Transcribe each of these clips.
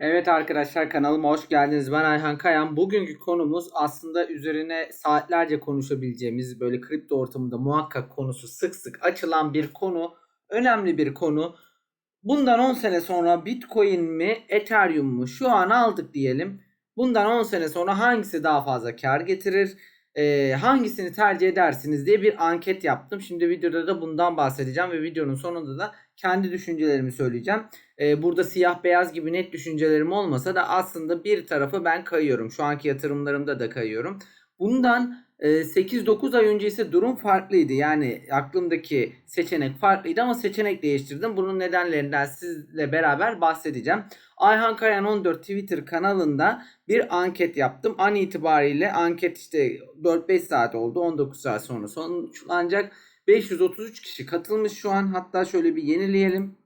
Evet arkadaşlar kanalıma hoş geldiniz. Ben Ayhan Kayan. Bugünkü konumuz aslında üzerine saatlerce konuşabileceğimiz böyle kripto ortamında muhakkak konusu sık sık açılan bir konu. Önemli bir konu. Bundan 10 sene sonra Bitcoin mi Ethereum mu şu an aldık diyelim. Bundan 10 sene sonra hangisi daha fazla kar getirir? Ee, hangisini tercih edersiniz diye bir anket yaptım. Şimdi videoda da bundan bahsedeceğim ve videonun sonunda da kendi düşüncelerimi söyleyeceğim. Ee, burada siyah beyaz gibi net düşüncelerim olmasa da aslında bir tarafı ben kayıyorum. Şu anki yatırımlarımda da kayıyorum. Bundan e, 8-9 ay önce ise durum farklıydı. Yani aklımdaki seçenek farklıydı ama seçenek değiştirdim. Bunun nedenlerinden sizle beraber bahsedeceğim. Ayhan Kayan 14 Twitter kanalında bir anket yaptım. An itibariyle anket işte 4-5 saat oldu. 19 saat sonra sonuçlanacak. 533 kişi katılmış şu an. Hatta şöyle bir yenileyelim.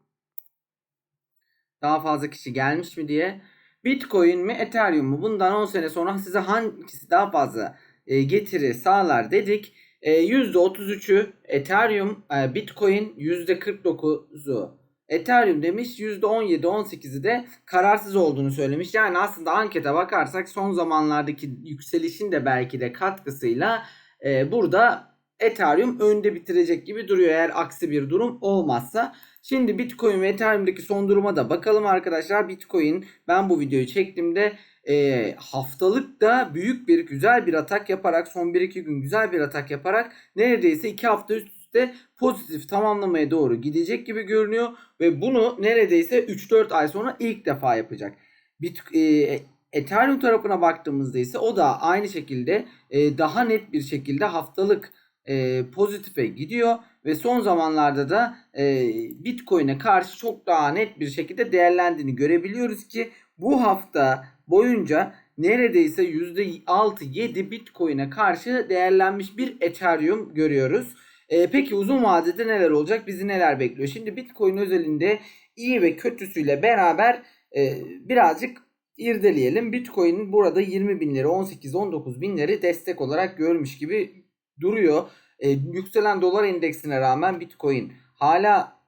Daha fazla kişi gelmiş mi diye. Bitcoin mi Ethereum mu? Bundan 10 sene sonra size hangisi daha fazla e, getiri sağlar dedik. E, %33'ü Ethereum, e, Bitcoin %49'u Ethereum demiş %17-18'i de kararsız olduğunu söylemiş. Yani aslında ankete bakarsak son zamanlardaki yükselişin de belki de katkısıyla e, burada Ethereum önde bitirecek gibi duruyor eğer aksi bir durum olmazsa. Şimdi Bitcoin ve Ethereum'daki son duruma da bakalım arkadaşlar. Bitcoin ben bu videoyu çektiğimde e, haftalık da büyük bir güzel bir atak yaparak son 1-2 gün güzel bir atak yaparak neredeyse 2 hafta üst üste pozitif tamamlamaya doğru gidecek gibi görünüyor ve bunu neredeyse 3-4 ay sonra ilk defa yapacak. Bit, e, Ethereum tarafına baktığımızda ise o da aynı şekilde e, daha net bir şekilde haftalık e, pozitife gidiyor ve son zamanlarda da e, Bitcoin'e karşı çok daha net bir şekilde değerlendiğini görebiliyoruz ki bu hafta boyunca neredeyse %6-7 Bitcoin'e karşı değerlenmiş bir Ethereum görüyoruz. E, peki uzun vadede neler olacak? Bizi neler bekliyor? Şimdi Bitcoin özelinde iyi ve kötüsüyle beraber e, birazcık irdeleyelim. Bitcoin burada 20 binleri 18-19 binleri destek olarak görmüş gibi duruyor. E, yükselen dolar endeksine rağmen Bitcoin hala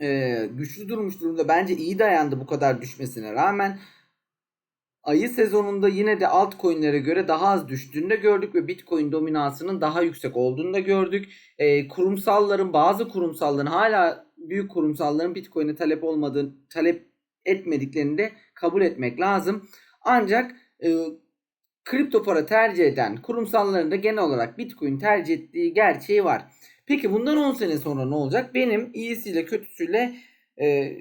e, güçlü durmuş durumda. Bence iyi dayandı bu kadar düşmesine rağmen. Ayı sezonunda yine de altcoin'lere göre daha az düştüğünü de gördük ve Bitcoin dominansının daha yüksek olduğunu da gördük. E, kurumsalların bazı kurumsalların hala büyük kurumsalların Bitcoin'e talep olmadığını, talep etmediklerini de kabul etmek lazım. Ancak e, kripto para tercih eden kurumsalların da genel olarak Bitcoin tercih ettiği gerçeği var. Peki bundan 10 sene sonra ne olacak? Benim iyisiyle kötüsüyle e,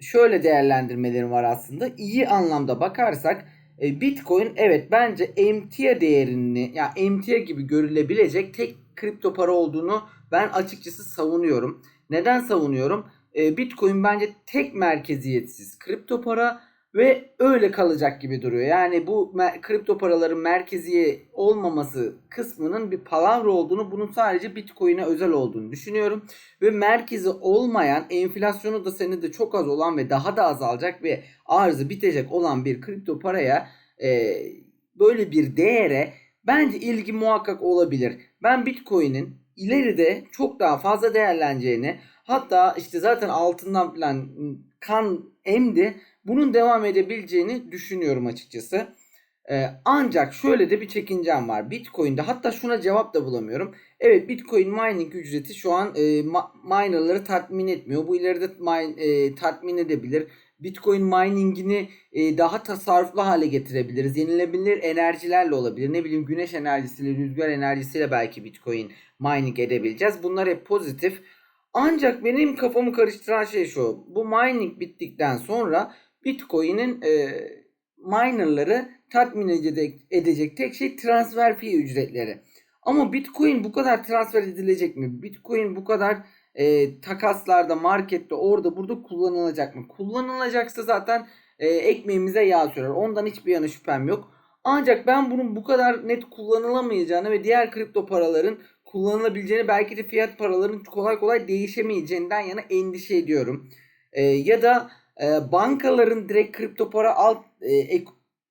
şöyle değerlendirmelerim var aslında. İyi anlamda bakarsak e, Bitcoin evet bence emtia değerini ya yani emtia gibi görülebilecek tek kripto para olduğunu ben açıkçası savunuyorum. Neden savunuyorum? E, Bitcoin bence tek merkeziyetsiz kripto para ve öyle kalacak gibi duruyor. Yani bu kripto paraların merkeziye olmaması kısmının bir palavra olduğunu, bunun sadece Bitcoin'e özel olduğunu düşünüyorum. Ve merkezi olmayan, enflasyonu da senin de çok az olan ve daha da azalacak ve arzı bitecek olan bir kripto paraya e, böyle bir değere bence ilgi muhakkak olabilir. Ben Bitcoin'in ileride çok daha fazla değerleneceğini hatta işte zaten altından falan kan emdi bunun devam edebileceğini düşünüyorum açıkçası. Ee, ancak şöyle de bir çekincem var. Bitcoin'de hatta şuna cevap da bulamıyorum. Evet Bitcoin mining ücreti şu an e, minerları tatmin etmiyor. Bu ileride mine, e, tatmin edebilir. Bitcoin miningini e, daha tasarruflu hale getirebiliriz. Yenilebilir enerjilerle olabilir. Ne bileyim güneş enerjisiyle, rüzgar enerjisiyle belki Bitcoin mining edebileceğiz. Bunlar hep pozitif. Ancak benim kafamı karıştıran şey şu. Bu mining bittikten sonra Bitcoin'in e, minerları tatmin edecek, edecek tek şey transfer fee ücretleri. Ama Bitcoin bu kadar transfer edilecek mi? Bitcoin bu kadar e, takaslarda, markette, orada burada kullanılacak mı? Kullanılacaksa zaten e, ekmeğimize yağ sürer. Ondan hiçbir yana şüphem yok. Ancak ben bunun bu kadar net kullanılamayacağını ve diğer kripto paraların kullanılabileceğini belki de fiyat paraların kolay kolay değişemeyeceğinden yana endişe ediyorum. E, ya da e, bankaların direkt kripto para alt e, ek,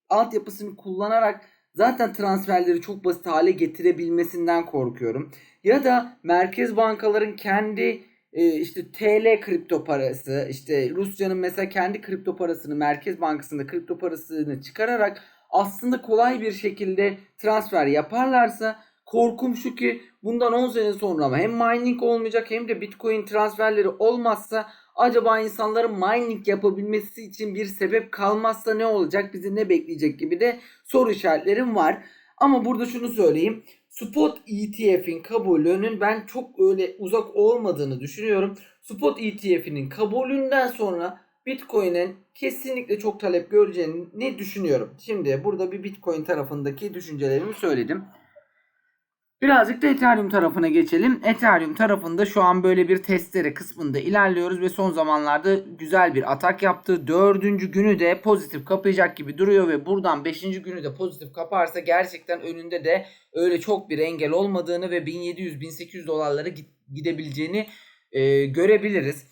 altyapısını kullanarak zaten transferleri çok basit hale getirebilmesinden korkuyorum. Ya da merkez bankaların kendi e, işte TL kripto parası işte Rusya'nın mesela kendi kripto parasını Merkez Bankası'nda kripto parasını çıkararak aslında kolay bir şekilde transfer yaparlarsa korkum şu ki bundan 10 sene sonra hem mining olmayacak hem de Bitcoin transferleri olmazsa acaba insanların mining yapabilmesi için bir sebep kalmazsa ne olacak? Bizi ne bekleyecek gibi de soru işaretlerim var. Ama burada şunu söyleyeyim. Spot ETF'in kabulünün ben çok öyle uzak olmadığını düşünüyorum. Spot ETF'inin kabulünden sonra Bitcoin'in kesinlikle çok talep göreceğini düşünüyorum. Şimdi burada bir Bitcoin tarafındaki düşüncelerimi söyledim. Birazcık da Ethereum tarafına geçelim. Ethereum tarafında şu an böyle bir testere kısmında ilerliyoruz ve son zamanlarda güzel bir atak yaptı. Dördüncü günü de pozitif kapayacak gibi duruyor ve buradan beşinci günü de pozitif kaparsa gerçekten önünde de öyle çok bir engel olmadığını ve 1700-1800 dolarlara gidebileceğini e, görebiliriz.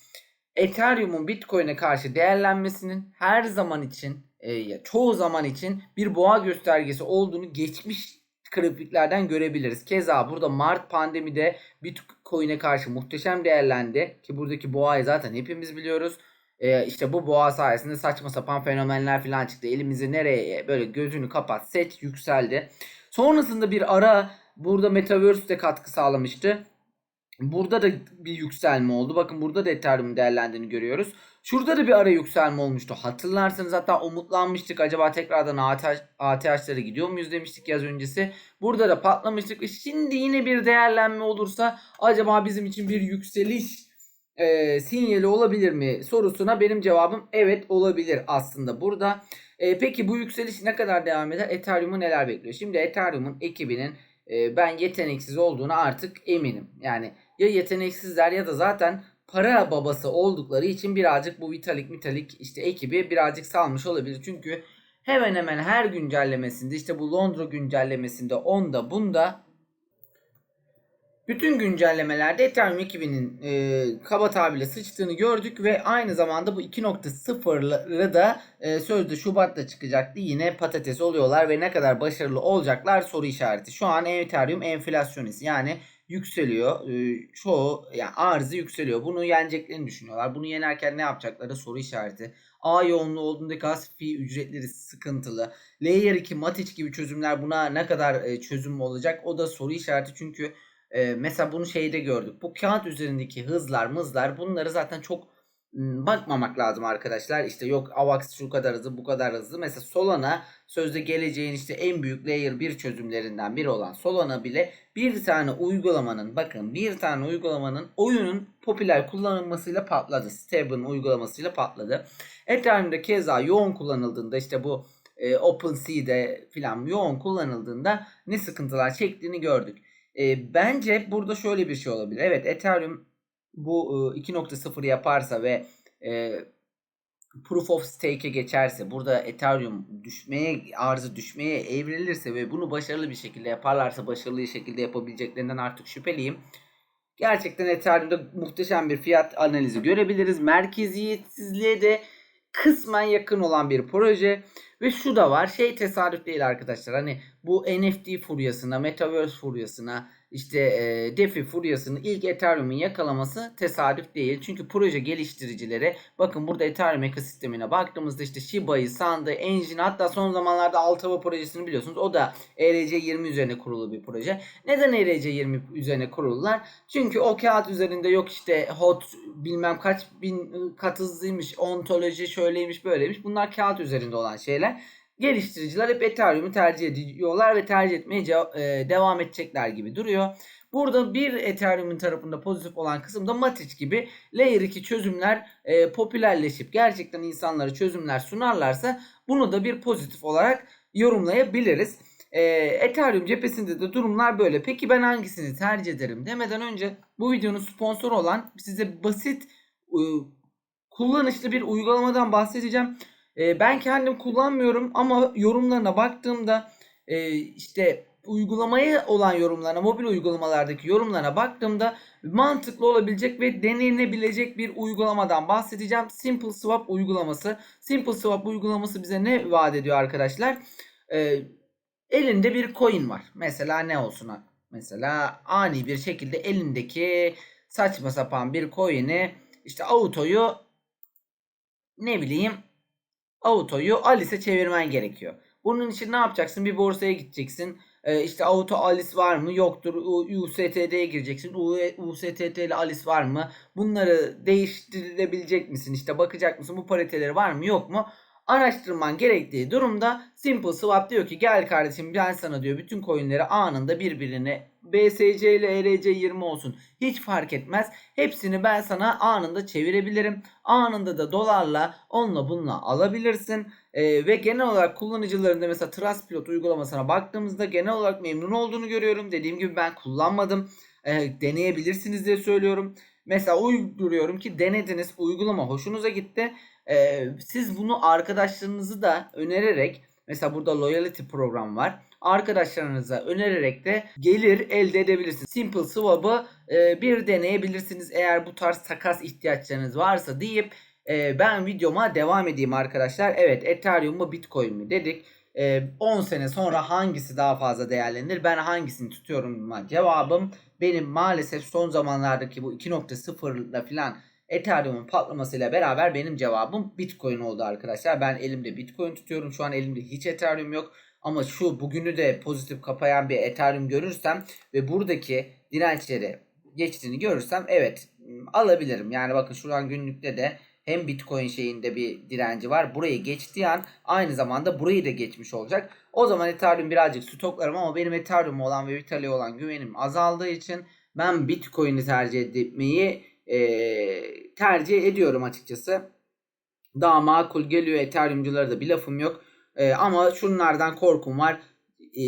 Ethereum'un Bitcoin'e karşı değerlenmesinin her zaman için e, çoğu zaman için bir boğa göstergesi olduğunu geçmiş grafiklerden görebiliriz. Keza burada Mart pandemide Bitcoin'e karşı muhteşem değerlendi ki buradaki boğayı zaten hepimiz biliyoruz. Ee, işte bu boğa sayesinde saçma sapan fenomenler falan çıktı. Elimizi nereye böyle gözünü kapat set yükseldi. Sonrasında bir ara burada Metaverse de katkı sağlamıştı. Burada da bir yükselme oldu. Bakın burada da Ethereum değerlendiğini görüyoruz. Şurada da bir ara yükselme olmuştu. Hatırlarsanız hatta umutlanmıştık. Acaba tekrardan ATH, ATH'lara gidiyor muyuz demiştik yaz öncesi. Burada da patlamıştık. Şimdi yine bir değerlenme olursa acaba bizim için bir yükseliş e, sinyali olabilir mi sorusuna benim cevabım evet olabilir aslında burada. E, peki bu yükseliş ne kadar devam eder? Ethereum'u neler bekliyor? Şimdi Ethereum'un ekibinin e, ben yeteneksiz olduğunu artık eminim. Yani ya yeteneksizler ya da zaten para babası oldukları için birazcık bu Vitalik Mitalik işte ekibi birazcık salmış olabilir. Çünkü hemen hemen her güncellemesinde işte bu Londra güncellemesinde onda bunda bütün güncellemelerde Ethereum ekibinin e, kaba tabirle sıçtığını gördük ve aynı zamanda bu 2.0'ları da e, sözde Şubat'ta çıkacaktı. Yine patates oluyorlar ve ne kadar başarılı olacaklar soru işareti. Şu an Ethereum enflasyonist yani yükseliyor. E, çoğu yani arzı yükseliyor. Bunu yeneceklerini düşünüyorlar. Bunu yenerken ne yapacakları soru işareti. A yoğunluğu olduğunda gas fee ücretleri sıkıntılı. Layer 2, Matic gibi çözümler buna ne kadar e, çözüm olacak? O da soru işareti çünkü e, mesela bunu şeyde gördük. Bu kağıt üzerindeki hızlar, mızlar bunları zaten çok bakmamak lazım arkadaşlar. İşte yok AVAX şu kadar hızlı, bu kadar hızlı. Mesela Solana sözde geleceğin işte en büyük layer 1 çözümlerinden biri olan Solana bile bir tane uygulamanın bakın bir tane uygulamanın oyunun popüler kullanılmasıyla patladı. Stable'ın uygulamasıyla patladı. Ethereum'da keza yoğun kullanıldığında işte bu e, OpenSea'de filan yoğun kullanıldığında ne sıkıntılar çektiğini gördük. E, bence burada şöyle bir şey olabilir. Evet Ethereum bu e, 2.0 yaparsa ve e, Proof of Stake'e geçerse burada Ethereum düşmeye arzı düşmeye evrilirse ve bunu başarılı bir şekilde yaparlarsa başarılı bir şekilde yapabileceklerinden artık şüpheliyim. Gerçekten Ethereum'da muhteşem bir fiyat analizi görebiliriz. Merkeziyetsizliğe de kısmen yakın olan bir proje. Ve şu da var şey tesadüf değil arkadaşlar. Hani bu NFT furyasına, Metaverse furyasına, işte e, DeFi furyasını ilk Ethereum'un yakalaması tesadüf değil. Çünkü proje geliştiricileri bakın burada Ethereum ekosistemine baktığımızda işte Shiba'yı, Sand'ı, Engine hatta son zamanlarda Altava projesini biliyorsunuz. O da ERC20 üzerine kurulu bir proje. Neden ERC20 üzerine kurulular? Çünkü o kağıt üzerinde yok işte hot bilmem kaç bin kat hızlıymış, ontoloji şöyleymiş böyleymiş. Bunlar kağıt üzerinde olan şeyler geliştiriciler hep Ethereum'u tercih ediyorlar ve tercih etmeye e, devam edecekler gibi duruyor. Burada bir Ethereum'un tarafında pozitif olan kısımda Matic gibi Layer 2 çözümler e, popülerleşip gerçekten insanlara çözümler sunarlarsa bunu da bir pozitif olarak yorumlayabiliriz. E, Ethereum cephesinde de durumlar böyle. Peki ben hangisini tercih ederim demeden önce bu videonun sponsoru olan size basit e, kullanışlı bir uygulamadan bahsedeceğim. E, ben kendim kullanmıyorum ama yorumlarına baktığımda e, işte uygulamaya olan yorumlarına, mobil uygulamalardaki yorumlarına baktığımda mantıklı olabilecek ve denenebilecek bir uygulamadan bahsedeceğim. Simple Swap uygulaması. Simple Swap uygulaması bize ne vaat ediyor arkadaşlar? Ee, elinde bir coin var. Mesela ne olsun? Mesela ani bir şekilde elindeki saçma sapan bir coin'i işte autoyu ne bileyim autoyu Alice'e çevirmen gerekiyor. Bunun için ne yapacaksın? Bir borsaya gideceksin. Ee, işte auto Alice var mı? Yoktur. USTT'ye gireceksin. USTT ile Alice var mı? Bunları değiştirebilecek misin? İşte bakacak mısın? Bu pariteleri var mı? Yok mu? Araştırman gerektiği durumda Simple Swap diyor ki gel kardeşim ben sana diyor bütün coinleri anında birbirine BSC ile ERC20 olsun hiç fark etmez. Hepsini ben sana anında çevirebilirim. Anında da dolarla onunla bununla alabilirsin. Ee, ve genel olarak kullanıcıların da mesela Trustpilot uygulamasına baktığımızda genel olarak memnun olduğunu görüyorum. Dediğim gibi ben kullanmadım. Ee, deneyebilirsiniz diye söylüyorum. Mesela uyduruyorum ki denediniz uygulama hoşunuza gitti. Ee, siz bunu arkadaşlarınızı da önererek mesela burada loyalty program var. Arkadaşlarınıza önererek de gelir elde edebilirsiniz. Simple Swap'ı e, bir deneyebilirsiniz eğer bu tarz takas ihtiyaçlarınız varsa deyip e, ben videoma devam edeyim arkadaşlar. Evet Ethereum mu Bitcoin mi dedik. E, 10 sene sonra hangisi daha fazla değerlenir? Ben hangisini tutuyorum? Cevabım benim maalesef son zamanlardaki bu 2.0 ile filan Ethereum'un patlamasıyla beraber benim cevabım Bitcoin oldu arkadaşlar. Ben elimde Bitcoin tutuyorum. Şu an elimde hiç Ethereum yok. Ama şu bugünü de pozitif kapayan bir Ethereum görürsem ve buradaki dirençleri geçtiğini görürsem evet alabilirim. Yani bakın şu an günlükte de hem Bitcoin şeyinde bir direnci var. Burayı geçtiği an aynı zamanda burayı da geçmiş olacak. O zaman Ethereum birazcık stoklarım ama benim Ethereum olan ve Vitaly'e olan güvenim azaldığı için ben Bitcoin'i tercih etmeyi e, tercih ediyorum açıkçası. Daha makul geliyor Ethereum'culara da bir lafım yok. E, ama şunlardan korkum var. E,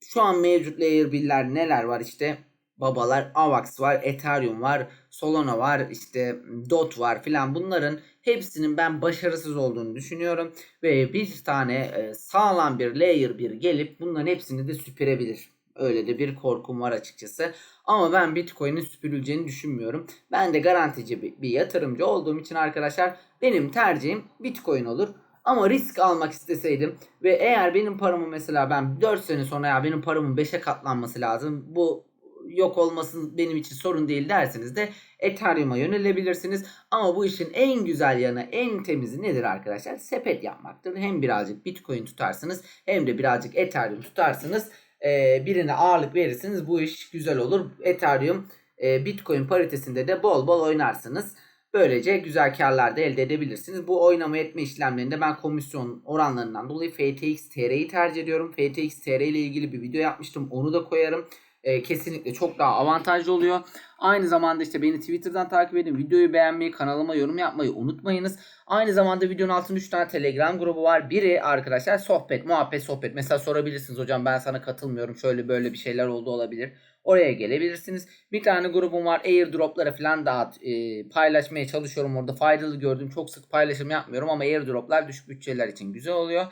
şu an mevcut Layer 1'ler neler var işte babalar Avax var, Ethereum var, Solana var, işte DOT var filan bunların hepsinin ben başarısız olduğunu düşünüyorum ve bir tane sağlam bir layer 1 gelip bunların hepsini de süpürebilir. Öyle de bir korkum var açıkçası. Ama ben Bitcoin'in süpürüleceğini düşünmüyorum. Ben de garantici bir, yatırımcı olduğum için arkadaşlar benim tercihim Bitcoin olur. Ama risk almak isteseydim ve eğer benim paramı mesela ben 4 sene sonra ya benim paramın 5'e katlanması lazım. Bu yok olması benim için sorun değil derseniz de Ethereum'a yönelebilirsiniz. Ama bu işin en güzel yanı, en temizi nedir arkadaşlar? Sepet yapmaktır. Hem birazcık Bitcoin tutarsınız hem de birazcık Ethereum tutarsınız. Ee, birine ağırlık verirsiniz. Bu iş güzel olur. Ethereum e, Bitcoin paritesinde de bol bol oynarsınız. Böylece güzel karlar da elde edebilirsiniz. Bu oynama etme işlemlerinde ben komisyon oranlarından dolayı FTX TR'yi tercih ediyorum. FTX TR ile ilgili bir video yapmıştım. Onu da koyarım. Ee, kesinlikle çok daha avantajlı oluyor. Aynı zamanda işte beni Twitter'dan takip edin. Videoyu beğenmeyi, kanalıma yorum yapmayı unutmayınız. Aynı zamanda videonun altında 3 tane Telegram grubu var. Biri arkadaşlar sohbet, muhabbet, sohbet. Mesela sorabilirsiniz hocam ben sana katılmıyorum. Şöyle böyle bir şeyler oldu olabilir. Oraya gelebilirsiniz. Bir tane grubum var. Airdrop'lara falan dağıt, e, paylaşmaya çalışıyorum orada. Faydalı gördüm. Çok sık paylaşım yapmıyorum ama airdrop'lar düşük bütçeler için güzel oluyor.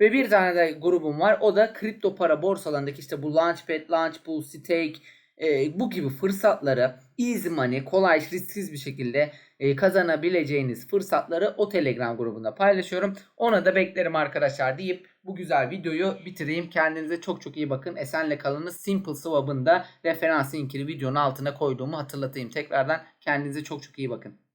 Ve bir tane de grubum var. O da kripto para borsalarındaki işte bu Launchpad, Launchpool, Stake e, bu gibi fırsatları easy money, kolay, risksiz bir şekilde e, kazanabileceğiniz fırsatları o Telegram grubunda paylaşıyorum. Ona da beklerim arkadaşlar deyip bu güzel videoyu bitireyim. Kendinize çok çok iyi bakın. Esenle kalınız. Simple Swap'ın da referans linkini videonun altına koyduğumu hatırlatayım. Tekrardan kendinize çok çok iyi bakın.